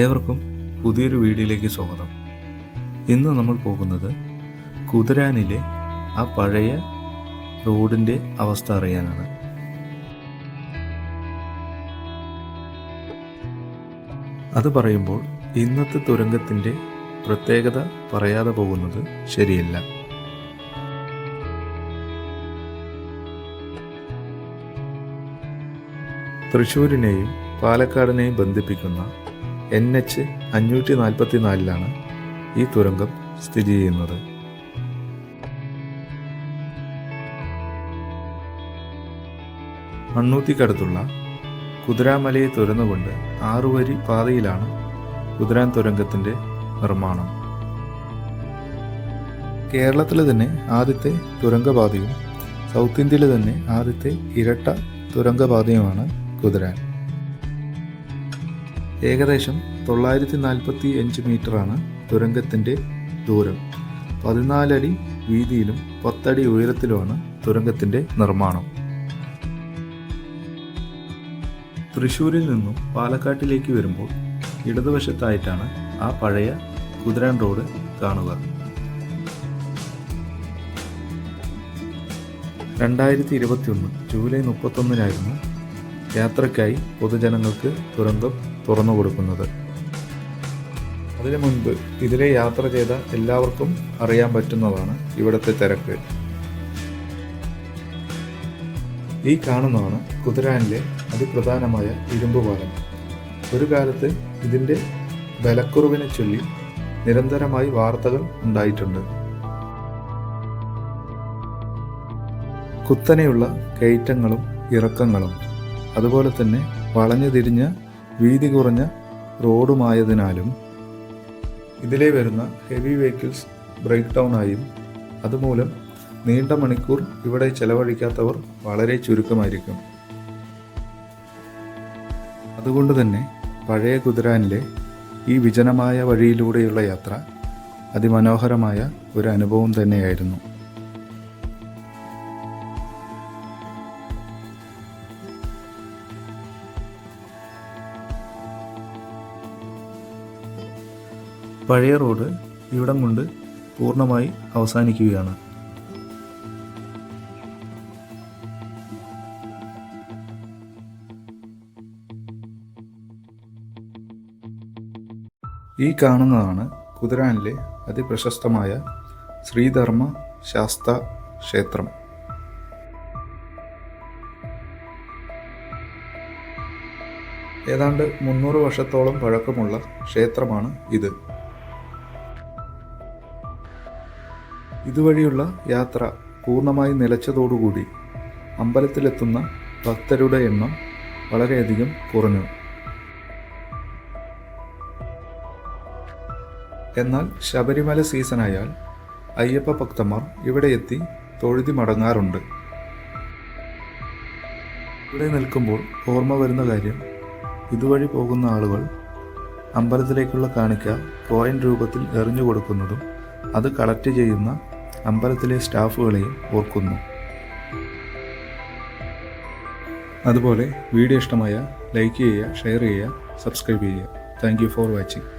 ഏവർക്കും പുതിയൊരു വീഡിയോയിലേക്ക് സ്വാഗതം. ഇന്ന് നമ്മൾ പോകുന്നത് കുതിരാനിലെ ആ പഴയ റോഡിന്റെ അവസ്ഥ അറിയാനാണ്. അത് പറയുമ്പോൾ ഇന്നത്തെ തുരങ്കത്തിന്റെ പ്രത്യേകത പറയാതെ പോകുന്നത് ശരിയല്ല. തൃശ്ശൂരിനെയും പാലക്കാടിനെയും ബന്ധിപ്പിക്കുന്ന എൻ എച്ച് അഞ്ഞൂറ്റി നാൽപ്പത്തി നാലിലാണ് ഈ തുരങ്കം സ്ഥിതി ചെയ്യുന്നത്. മണ്ണൂത്തിക്കടുത്തുള്ള കുതിരാമലയെ തുരന്നുകൊണ്ട് ആറുവരി പാതയിലാണ് കുതിരാൻ തുരങ്കത്തിന്റെ നിർമ്മാണം. കേരളത്തിലെ തന്നെ ആദ്യത്തെ തുരങ്കപാതയും സൗത്ത് ഇന്ത്യയിലെ തന്നെ ആദ്യത്തെ ഇരട്ട തുരങ്കപാതയുമാണ് കുതിരാൻ. ഏകദേശം തൊള്ളായിരത്തി നാൽപ്പത്തി അഞ്ച് മീറ്ററാണ് തുരങ്കത്തിന്റെ ദൂരം. പതിനാലടി വീതിയിലും പത്തടി ഉയരത്തിലുമാണ് തുരങ്കത്തിന്റെ നിർമ്മാണം. തൃശ്ശൂരിൽ നിന്നും പാലക്കാട്ടിലേക്ക് വരുമ്പോൾ ഇടതുവശത്തായിട്ടാണ് ആ പഴയ കുതിരാൻ റോഡ് കാണുക. രണ്ടായിരത്തി ഇരുപത്തിയൊന്ന് ജൂലൈ മുപ്പത്തൊന്നിനായിരുന്നു യാത്രയ്ക്കായി പൊതുജനങ്ങൾക്ക് തുരങ്കം തുറന്നു കൊടുക്കുന്നത്. അതിനു മുൻപ് ഇതിലെ യാത്ര ചെയ്ത എല്ലാവർക്കും അറിയാൻ പറ്റുന്നതാണ് ഇവിടുത്തെ തിരക്ക്. ഈ കാണുന്നതാണ് കുതിരാനിലെ അതിപ്രധാനമായ ഇരുമ്പ് പാലം. ഒരു കാലത്ത് ഇതിന്റെ ബലക്കുറവിനെ ചൊല്ലി നിരന്തരമായി വാർത്തകൾ ഉണ്ടായിട്ടുണ്ട്. കുത്തനെയുള്ള കയറ്റങ്ങളും ഇറക്കങ്ങളും അതുപോലെ തന്നെ വളഞ്ഞു തിരിഞ്ഞ വീതി കുറഞ്ഞ റോഡുമായതിനാലും ഇതിലെ വരുന്ന ഹെവി വെഹിക്കിൾസ് ബ്രേക്ക് ഡൗൺ ആയും അതുമൂലം നീണ്ട മണിക്കൂർ ഇവിടെ ചെലവഴിക്കാത്തവർ വളരെ ചുരുക്കമായിരിക്കും. അതുകൊണ്ട് തന്നെ പഴയ കുതിരാനിലെ ഈ വിജനമായ വഴിയിലൂടെയുള്ള യാത്ര അതിമനോഹരമായ ഒരു അനുഭവം തന്നെയായിരുന്നു. പഴയ റോഡ് ഇവിടം കൊണ്ട് പൂർണമായി അവസാനിക്കുകയാണ്. ഈ കാണുന്നതാണ് കുതിരാനിലെ അതിപ്രശസ്തമായ ശ്രീധർമ്മ ശാസ്ത ക്ഷേത്രം. ഏതാണ്ട് മുന്നൂറ് വർഷത്തോളം പഴക്കമുള്ള ക്ഷേത്രമാണ് ഇത്. ഇതുവഴിയുള്ള യാത്ര പൂർണമായി നിലച്ചതോടുകൂടി അമ്പലത്തിലെത്തുന്ന ഭക്തരുടെ എണ്ണം വളരെയധികം കുറഞ്ഞു. എന്നാൽ ശബരിമല സീസണായാൽ അയ്യപ്പ ഭക്തന്മാർ ഇവിടെ എത്തി തൊഴുതി മടങ്ങാറുണ്ട്. ഇവിടെ നിൽക്കുമ്പോൾ ഓർമ്മ വരുന്ന കാര്യം ഇതുവഴി പോകുന്ന ആളുകൾ അമ്പലത്തിലേക്കുള്ള കാണിക്ക കോയിൻ രൂപത്തിൽ എറിഞ്ഞു കൊടുക്കുന്നതും അത് കളക്ട് ചെയ്യുന്ന അമ്പലത്തിലെ സ്റ്റാഫുകളെയും ഓർക്കുന്നു. അതുപോലെ വീഡിയോ ഇഷ്ടമായ ലൈക്ക് ചെയ്യുക ഷെയർ ചെയ്യുക സബ്സ്ക്രൈബ് ചെയ്യുക. Thank for watching.